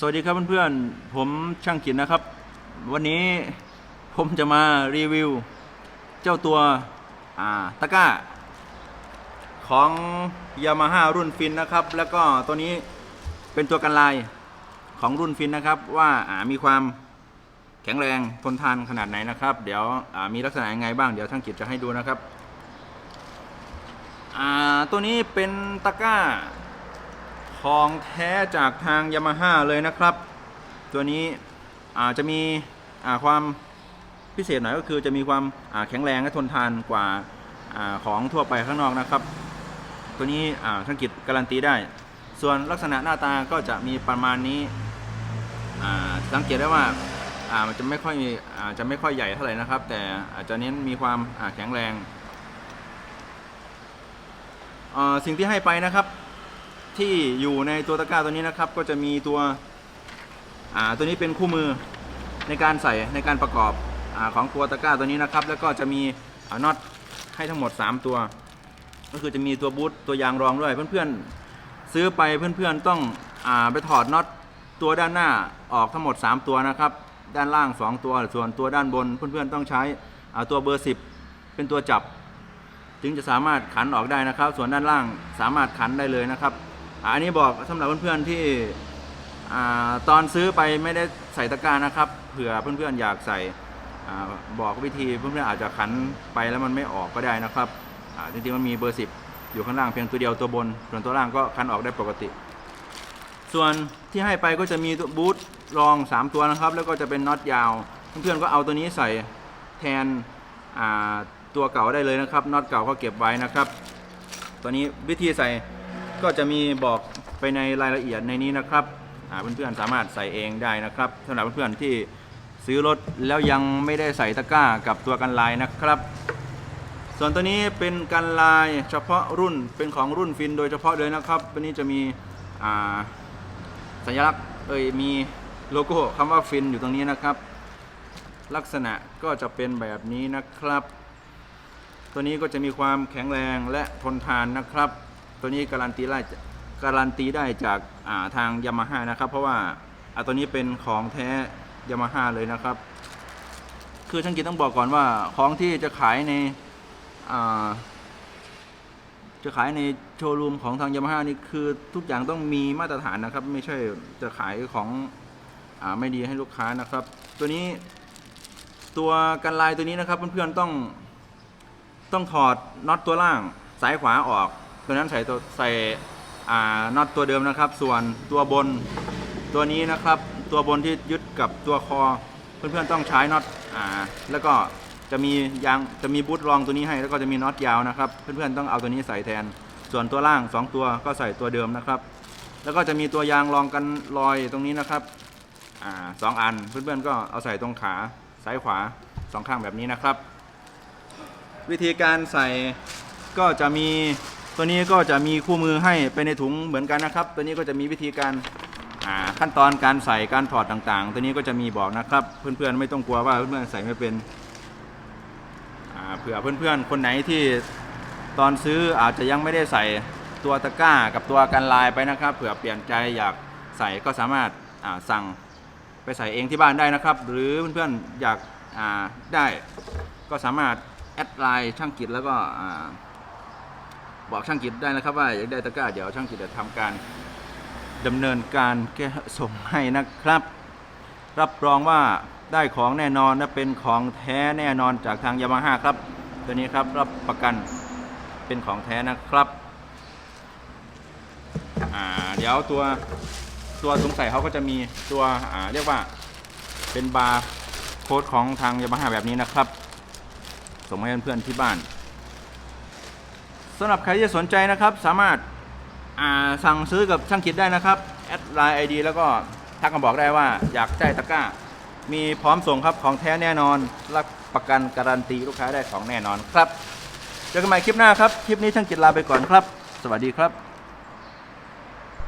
สวัสดีครับเพื่อนๆ ผมช่างกินนะครับ วันนี้ผมจะมารีวิว เจ้าตัวอ่าตะก้า ของ Yamaha รุ่นฟินนะครับ แล้วก็ตัวนี้เป็นตัวกันลายของรุ่นฟินนะครับ ว่าามีความแข็งแรงทนทานขนาดไหนนะครับ เดี๋ยวมีลักษณะยังไงบ้างเดี๋ยวช่างกิจจะให้ดูนะครับตัวนี้เป็นตะก้า ของแท้จากทางยามาฮ่าเลยนะครับ ตัวนี้อาจจะมีความพิเศษหน่อยก็คือจะมีความาแข็งแรงและทนทานกว่าอาของทั่วไปข้างนอกนะครับ ตัวนี้อ่างกิจการันตีได้ ส่วนลักษณะหน้าตาก็จะมีประมาณนี้สังเกตได้ว่าามันจะไม่ค่อยอจะไม่ค่อยใหญ่เท่าไหร่นะครับ แต่อาจจะเน้นมีความาแข็งแรงสิ่งที่ให้ไปนะครับ ที่อยู่ในตัวตะกร้าตัวนี้นะครับ ก็จะมีตัวอ่าตัวนี้เป็นคู่มือในการใส่ในการประกอบอาของตัวตะกร้าตัวนี้นะครับ แล้วก็จะมีอ่าน็อตให้ทั้งหมด 3 ตัว ก็คือจะมีตัวบูทตัวยางรองด้วยเพื่อนๆ ซื้อไปเพื่อนๆต้องอาไปถอดน็อตตัวด้านหน้าออกทั้งหมด 3 ตัวนะครับ ด้านล่าง 2 ตัวส่วนตัวด้านบน เพื่อนๆต้องใช้อ่าตัวเบอร์ 10 เป็นตัวจับถึงจะสามารถขันออกได้นะครับ ส่วนด้านล่างสามารถขันได้เลยนะครับ อันนี้บอกสำหรับเพื่อนๆที่อตอนซื้อไปไม่ได้ใส่ตะกร้านะครับเผื่อเพื่อนๆอยากใส่อบอกวิธีเพื่อนๆอาจจะขันไปแล้วมันไม่ออกก็ได้นะครับจริงๆมันมีเบอร์10อยู่ข้างล่างเพียงตัวเดียวตัวบน ส่วนตัวล่างก็ขันออกได้ปกติ ส่วนที่ให้ไปก็จะมีตัวบูทรอง 3 ตัวนะครับ แล้วก็จะเป็นน็อตยาว เพื่อนๆก็เอาตัวนี้ใส่แทนตัวเก่าได้เลยนะครับน็อตเก่าก็เก็บไว้นะครับ ตัวนี้วิธีใส่ ก็จะมีบอกไปในรายละเอียดในนี้นะครับเพื่อนๆสามารถใส่เองได้นะครับสำหรับเพื่อนๆที่ซื้อรถแล้วยังไม่ได้ใส่ตะกร้ากับตัวกันลายนะครับ ส่วนตัวนี้เป็นกันลายเฉพาะรุ่นเป็นของรุ่นฟินโดยเฉพาะเลยนะครับตัวนี้จะมีสัญลักษณ์เอ่ยมีโลโก้คำว่าฟินอยู่ตรงนี้นะครับ ลักษณะก็จะเป็นแบบนี้นะครับ ตัวนี้ก็จะมีความแข็งแรงและทนทานนะครับ ตัวนี้การันตีได้การันตีได้จากาทางยามาฮ่านะครับ เพราะว่าอาตัวนี้เป็นของแท้ยามาฮ่าเลยนะครับ คือช่างกิจต้องบอกก่อนว่าของที่จะขายในจะขายในโชว์รูมของทางยามาฮ่านี่คือทุกอย่างต้องมีมาตรฐานนะครับ ไม่ใช่จะขายของอไม่ดีให้ลูกค้านะครับ ตัวนี้ตัวกันลายตัวนี้นะครับเพื่อนๆต้องต้องถอดน็อตตัวล่างซ้ายขวาออก ตัวนั้นใส่ตัวใส่อ่าน็อตตัวเดิมนะครับ ส่วนตัวบนตัวนี้นะครับ ตัวบนที่ยึดกับตัวคอ เพื่อนๆต้องใช้น็อตอ่าแล้วก็จะมียางจะมีบูทรองตัวนี้ให้ แล้วก็จะมีน็อตยาวนะครับ เพื่อนๆต้องเอาตัวนี้ใส่แทน ส่วนตัวล่าง 2 ตัวก็ใส่ตัวเดิมนะครับ แล้วก็จะมีตัวยางรองกันรอยตรงนี้นะครับอ่าสองอันเพื่อนๆก็เอาใส่ตรงขาซ้ายขวาสองข้างแบบนี้นะครับ วิธีการใส่ก็จะมี ตัวนี้ก็จะมีคู่มือให้ไปในถุงเหมือนกันนะครับ ตัวนี้ก็จะมีวิธีการขั้นตอนการใส่การถอดต่างๆ ตัวนี้ก็จะมีบอกนะครับ เพื่อนๆไม่ต้องกลัวว่าเพื่อนๆใส่ไม่เป็นเผื่อเพื่อนๆคนไหนที่ตอนซื้ออาจจะยังไม่ได้ใส่ตัวตะกร้ากับตัวกันลายไปนะครับ เผื่อเปลี่ยนใจอยากใส่ก็สามารถสั่งไปใส่เองที่บ้านได้นะครับ หรือเพื่อนๆอยากได้ก็สามารถแอดไลน์ช่างกิจแล้วก็ บอกช่างกิจได้นะครับ ว่าอยากได้ตะกร้าเดี๋ยวช่างกิจจะทำการดำเนินการแก้ส่งให้นะครับ รับรองว่าได้ของแน่นอนและเป็นของแท้แน่นอนจากทางยามาฮ่าครับ ตัวนี้ครับรับประกันเป็นของแท้นะครับเดี๋ยวตัวตัวสงสัยเขาก็จะมีตัวเรียกว่าเป็นบาร์โค้ดของทางยามาฮ่าแบบนี้นะครับ ส่งมให้เพื่อนๆที่บ้าน สำหรับใครที่สนใจนะครับ สามารถาสั่งซื้อกับช่างคิดได้นะครับแอดไลน์ไอดีแล้วก็ทักมาบอกได้ว่าอยากได้ตะกร้า มีพร้อมส่งครับของแท้แน่นอน รับประกันการันตีลูกค้าได้ของแน่นอนครับเจอกันใหม่คลิปหน้าครับ คลิปนี้ช่างกิจลาไปก่อนครับ สวัสดีครับ